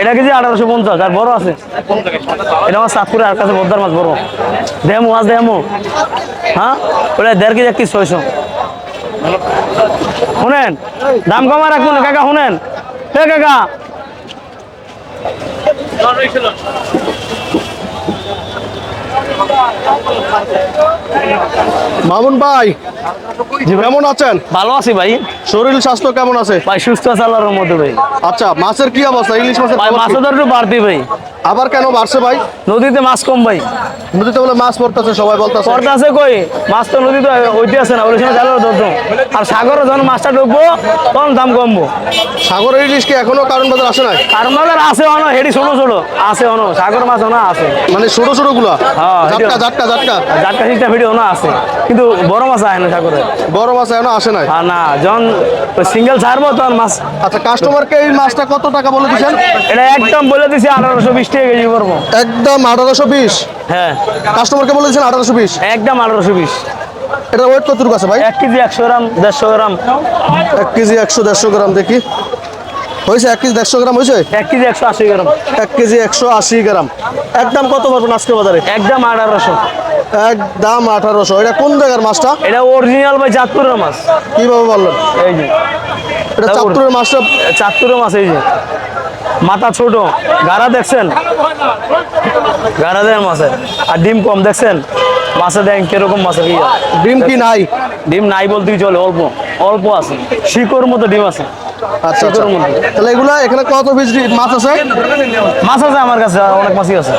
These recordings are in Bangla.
এটা কেজি আঠারোশো পঞ্চাশ আর বড় আছে। এটা আমার সাতপুরে আর কাছে বদ্দার মাছ বড়। দেমো মাছ দেমো হ্যাঁ? ওটা দেড় কেজি এক কেজি ছয়শো। শুনেন দাম কমা রাখুন কাকা শুনেন। হে কাকা। মামুন ভাই। কেমন আছেন? ভালো আছি ভাই। শরীর স্বাস্থ্য কেমন আছে? ভাই সুস্থ আছে আল্লাহর মধ্যে ভাই। আচ্ছা মাছের কি অবস্থা? ইলিশ মাছের ভাই খবর মাছ কি? ধর একটু বাড়তি ভাই। আবার কেন বাড়ছে ভাই? নদীতে মাছ কম ভাই। নদীতে বলে মাছ পড়তেছে সবাই বলতেছে। আছে কই? মাছ তো নদীতে ওইতে আছে না ওই সময় চালু ধরতো। আর সাগরে যখন মাছটা ঢুকবো তখন দাম কমবো। সাগরের ইলিশ কি এখনও কারণ বাজার আসে না কারণ মাছের আছে অন হেডি ছোট ছোট আছে অন সাগর মাছ অনা আছে। মানে ছোট ছোটগুলা হ্যাঁ, জাটকা এটা- জাটকা জাটকা জাটকা ভিডিও না আছে। কিন্তু বড় মাছ আয় না সাগরে। বড় মাছ এখনও আসে না না যখন সিঙ্গেল ছাড়বো তখন মাছ। আচ্ছা কাস্টমারকে এই মাছটা কত টাকা বলে দিচ্ছেন? এটা একদম বলে দিছি আঠারোশো বিশ টাকা কেজি করব। একদম আঠারোশো বিশ? হ্যাঁ। কাস্টমারকে বলে দিচ্ছেন আঠারোশো বিশ? একদম আঠারোশো বিশ। এটা ওয়েট কতটুকু আছে ভাই? এক কেজি একশো গ্রাম দেড়শো গ্রাম। এক কেজি একশো দেড়শো গ্রাম দেখি। হয়েছে এক কেজি দেড়শো গ্রাম হয়েছে? এক কেজি একশো আশি গ্রাম। এক কেজি একশো আশি গ্রাম। একদম কত পারবেন আজকে বাজারে? একদম আঠারোশো। একদম আঠারোশো। এটা কোন জায়গার মাছটা? এটা অরিজিনাল ভাই চাঁদপুরের মাছ। কীভাবে বললেন? এই যে। এটা চাঁদপুরের মাছটা চাঁদপুরের মাছ এই যে। মাথা ছোট। গাড়া দেখছেন? গাড়া দেয় মাছের আর ডিম কম দেখছেন? মাছে দেন কীরকম মাছের ইয়া ডিম কি নাই? ডিম নাই বলতেই চলে? অল্প। অল্প আছে। শিকড় মতো ডিম আছে। আচ্ছা আচ্ছা। তাহলে এগুলা এখানে কত পিস মাছ আছে? মাছ আছে আমার কাছে আর অনেক মাছই আছে।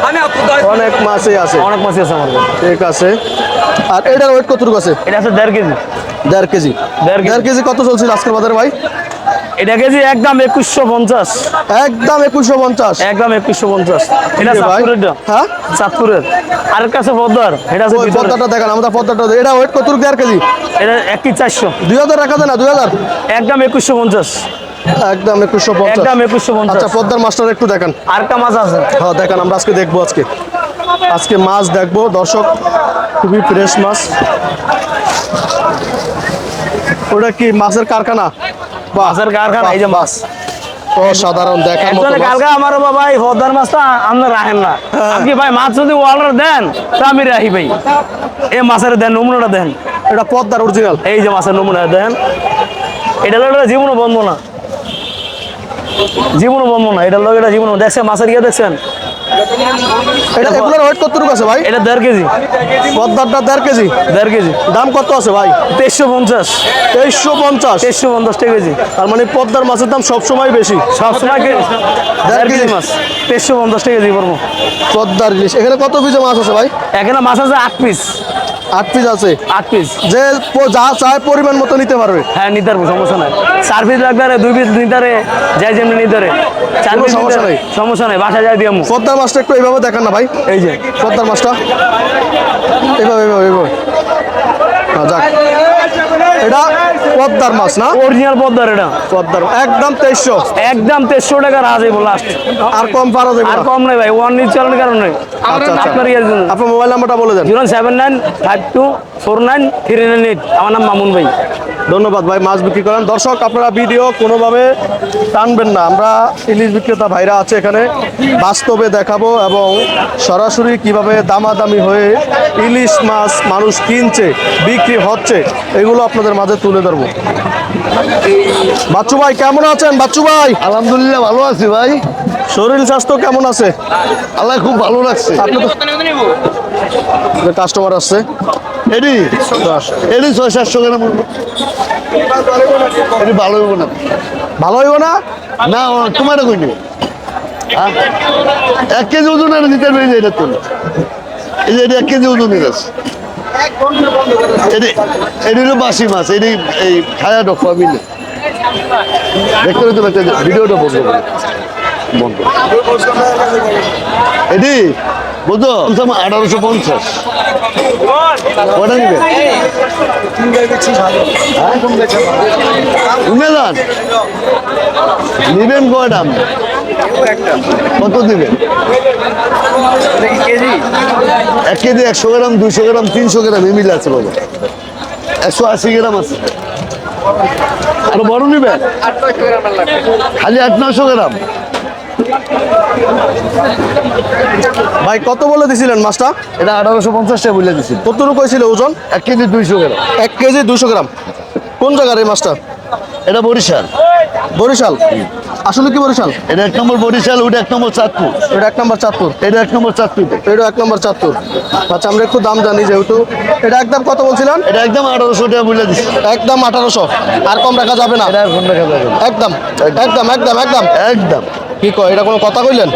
অনেক মাছই আছে। অনেক মাছই আছে আমার কাছে। ঠিক আছে। আর এটার ওয়েট কতটুকু আছে? এটা আছে দেড় কেজি। দেড় কেজি। দেড় কেজি। দেড় কেজি কত চলছিল আজকের বাজারে ভাই? এটা কেজি একদম একুশশো পঞ্চাশ। একদম একুশশো পঞ্চাশ। একদম একুশশো পঞ্চাশ। এটা চাঁদপুরের হ্যাঁ? চাঁদপুরের। আর কাছে পদ্মার। এটা। পদ্মাটা দেখান আমরা পদ্মাটা এটা ওয়েট কত দেড় কেজি? এটা এক চারশো। দুই হাজার রাখা যায় না দুই হাজার? একদম একুশশো পঞ্চাশ। একদম একুশশো পঞ্চাশ। একদম একুশশো পঞ্চাশ। আচ্ছা পদ্মার মাছটা একটু দেখান। আর একটা মাছ আছে। হ্যাঁ দেখান আমরা আজকে দেখব আজকে। আজকে মাছ দেখব দর্শক। খুবই ফ্রেশ মাছ। ওটা কি মাছের কারখানা? বাহ, মাছের কারখানা, এই যে বাহ। অসাধারণ দেখার মতো কালকে আমার বাবা এই পদ্মার মাছটা আপনি রাখেন না। আপনি ভাই মাছ যদি অর্ডার দেন তা আমি রাখি ভাই। এই মাছের দেন নমুনাটা দেন। এটা পদ্মার অরিজিনাল এই যে মাছের নমুনা দেন। এটা লোক জীবনও বন্ধ না। জীবনও বন্ধ না। এটা লোক এটা জীবনও দেখছেন মাছের ইয়ে দেখছেন? এটা এগুলোর ওয়েট কতটুকু আছে ভাই? এটা দেড় কেজি। পদ্মারটা দেড় কেজি? দেড় কেজি। দাম কত আছে ভাই? তেইশশো পঞ্চাশ। তেইশশো পঞ্চাশ। তেইশশো পঞ্চাশ টাকা কেজি। তার মানে পদ্মার মাছের দাম সবসময় বেশি। সবসময় দেড় কেজি মাছ। তেইশশো পঞ্চাশ টাকা কেজি পড়ব। পদ্মার ইলিশ। এখানে কত পিসে মাছ আছে ভাই? এখানে মাছ আছে আট পিস আট পিস আছে। আট পিস যে যা চায় পরিমাণ মতো নিতে পারবে। হ্যাঁ নিতে পারব সমস্যা নাই। চার পিস লাগবে দুই পিস নিতে পারে যাই যেমনি নিতে পারে চার পিস সমস্যা নেই। সমস্যা নাই বাসা যাই দিয়ে পদ্মার মাছটা একটু এইভাবে দেখান না ভাই। এই যে পদ্মার মাছটা। এইভাবে এইভাবে এইভাবে। হ্যাঁ, যাক। এটা পদ্মার মাছ না? অরিজিনাল পদ্মার এটা। পদ্মার একদম তেইশশো। একদম তেইশশো টাকা রাজ এই লাস্ট আর কম পারা যাবে আর কম নেই ভাই ওয়ান নিউজ চ্যানেল কারণে আপনার ইয়ে আপনার মোবাইল নাম্বারটা বলে দেন। Zero seven nine five two four nine three nine eight. আমার নাম মামুন ভাই। ধন্যবাদ ভাই মাছ বিক্রি করেন। দর্শক আপনারা ভিডিও কোনোভাবে টানবেন না। আমরা ইলিশ বিক্রেতা ভাইরা আছে এখানে। বাস্তবে দেখাবো এবং সরাসরি কীভাবে দামাদামি হয়ে ইলিশ মাছ মানুষ কিনছে বিক্রি হচ্ছে এগুলো আপনাদের মাঝে তুলে ধরবো। বাচ্চু ভাই কেমন আছেন? বাচ্চু ভাই। আলহামদুলিল্লাহ ভালো আছি ভাই। শরীর স্বাস্থ্য কেমন আছে? আল্লাহ খুব ভালো লাগছে আপনি কাস্টমার আসছে। এডি? এডি ছয় সাতশো গ্রাম। এডি ভালো হইব না। ভালো হইব না? না তোমার কই হ্যাঁ? এক কেজি ওজন আর দিতে পারি এটা তো এই যে এক কেজি ওজনের আছে এটি এটি বাসি মাছ, এটি এই খায়া ডক্টর মিলে দেখতে পেতে ভিডিওটা বলব বন্ধ। এটি বুঝছ আঠারোশো পঞ্চাশ। কটা কয়টা আপনি? কত দিবেন? এক কেজি একশো গ্রাম, দুইশো গ্রাম, তিনশো গ্রাম এমিল আছে বাবা একশো আশি গ্রাম আছে। আরও বড় নিবেন? খালি আট নশো গ্রাম। ভাই, কত বলে দিছিলেন মাছটা? এটা আঠারোশো পঞ্চাশ টাকা বলে দিছি। কতটুকু কইছিল ওজন? এক কেজি দুইশো গ্রাম। এক কেজি দুইশো গ্রাম। কোন জায়গার এই মাছটা? এটা বরিশাল। বরিশাল? আসলে কি বরিশাল? এটা এক নম্বর বরিশাল ওটা এক নম্বর চাঁদপুর। এটা এক নম্বর চাঁদপুর। এটা এক নম্বর চাঁদপুর। এটা এক নম্বর চাঁদপুর। আচ্ছা আমরা একটু দাম জানি যেহেতু। এটা একদম কত বলছিলেন? এটা একদম আঠারোশো টাকা বলে দিছি একদম আঠারোশো। আর কম রাখা যাবে না? এটা যাবে। একদম একদম একদম একদম। একদম। কি কয় এটা কোনো কথা কইলেন?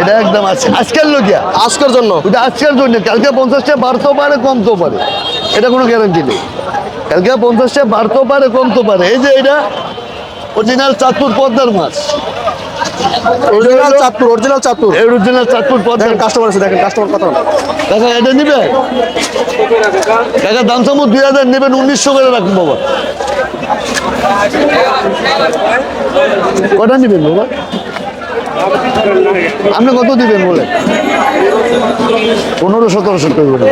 এটা একদম আছে আজকের লোকিয়া আজকের জন্য? ওটা আজকের জন্য। কালকে পঞ্চাশটা বাড়তেও পারে কমতেও পারে। এটা কোনো গ্যারান্টি নেই। কালকে পঞ্চাশটা বাড়তেও পারে কমতেও পারে। এই যে এটা অরিজিনাল চাঁদপুর পদ্মার মাছ। Original Chandpur original Chandpur. এই অরিজিনাল চাঁদপুর পদ্মার দেখেন কাস্টমার আছে দেখেন কাস্টমার কথা কাকা এটা নিবে? কাকা দাম সামু দুই হাজার নেবেন উনিশশো করে রাখুন বাবা। কটা নিবেন বাবা? আপনি কত দিবেন বলে পনেরো সতেরোশো টাকা করে।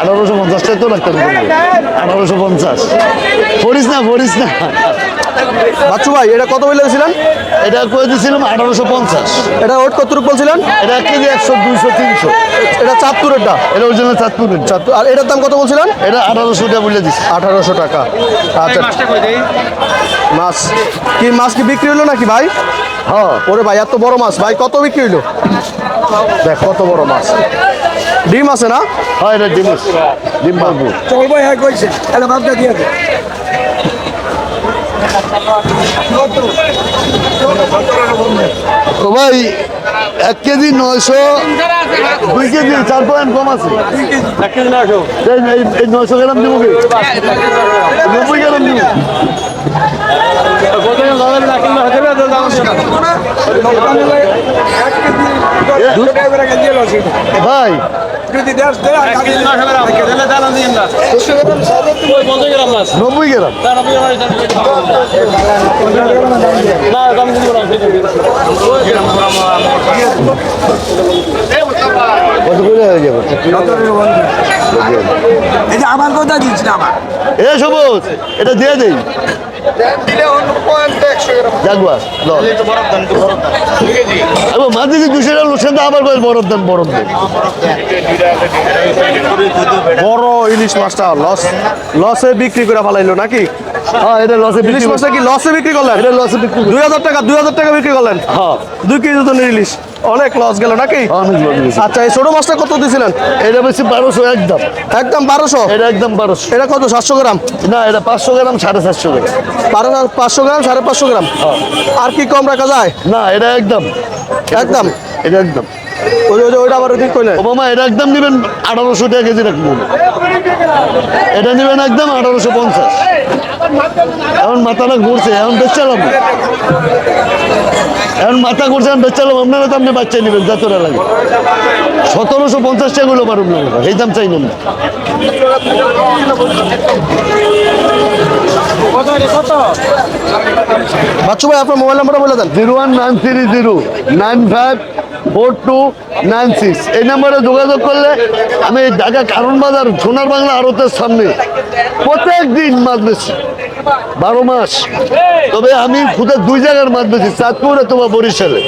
আঠারোশো পঞ্চাশ টাকা তো রাখতে হবে আঠারোশো পঞ্চাশ। পড়িস না পড়িস না। বাচ্চু ভাই এটা কত বলে দিয়েছিলেন এটা করে দিয়েছিলাম আঠারোশো পঞ্চাশ। এটা ওয়েট কতটুকু বলছিলেন? এটা কেজি একশো দুইশো তিনশো। এটা চাঁদপুরেরটা? এটা অরিজিনাল চাঁদপুরের। চাঁদপুর আর এটার দাম কত বলছিলেন? এটা আঠারোশো টাকা বলে দিচ্ছি আঠারোশো টাকা। আচ্ছা। মাছ। কি মাছ কি বিক্রি হলো নাকি ভাই? হ্যাঁ। ওরে ভাই এত বড় মাছ। ভাই কত বিক্রি হইল? দেখ কত বড় মাছ। ডিম আছে না? হয় এটা ডিম আছে। ডিম পাবো চলবো হ্যাঁ কইছে। তাহলে ভাবটা দিয়ে দে তো ভাই এক কেজি নয়শো দুই কেজি চার পয়েন্ট কম আছে। এই- এই- এই নয়শো গ্রাম দিব কি? নব্বই গ্রাম দিব। ভাই। নব্বই গ্রাম। কত করে হয়ে যাবে? এই যে আমার কথা দিচ্ছি না আমার। এ সবুজ এটা দিয়ে দেই। জাগুয়া মাঝে যে দুশো টাকা লোকসান আবার কয়েক বরফ দেন বরফ দেন। বড় ইলিশ মাছটা লস লসে বিক্রি করে ফেলাইলো নাকি? হ্যাঁ এটা লসে ইলিশ মাছটা কি? লসে বিক্রি করলেন? এটা লসে বিক্রি দুই হাজার টাকা দুই হাজার টাকা বিক্রি করলেন? হ্যাঁ। দুই কেজি ওজনের ইলিশ অনেক লস গেল নাকি? অনেক loss গেছে। আচ্ছা এই ছোট মাছটা কত দিয়েছিলেন এটা বেশি বারোশো একদম। একদম বারোশো? এটা একদম বারোশো। এটা কত সাতশো গ্রাম? না এটা পাঁচশো গ্রাম সাড়ে সাতশো গ্রাম। বারো পাঁচশো গ্রাম সাড়ে পাঁচশো গ্রাম? আর কি কম রাখা যায়? না এটা একদম। একদম? এটা একদম। ওই ওই ওইটা আবার ওদিক কইলেন ও মামা এটা একদম নেবেন আঠারোশো টাকা কেজি রাখবেন এটা নেবেন একদম আঠারোশো পঞ্চাশ। এখন মাথাটা ঘুরছে এখন বেচালাম এখন মাথা ঘুরছে এখন বেচালাম আপনারা তো আপনি বাচ্চা নেবেন যতটা লাগে। সতেরোশো পঞ্চাশ টাকাগুলো পারুন না এই দাম চাই না বাচ্চু ভাই আপনার মোবাইল নাম্বারটা বলে দেন। Zero one nine three zero nine five four two nine six. এই নাম্বারে যোগাযোগ করলে আমি ঢাকা কারণ বাজার, সোনার বাংলা আড়তের সামনে প্রত্যেক দিন মাছ বেশি বারো মাস। তবে আমি খুদে দুই জায়গার মাছ বেশি চাঁদপুরে তোমার বরিশালে।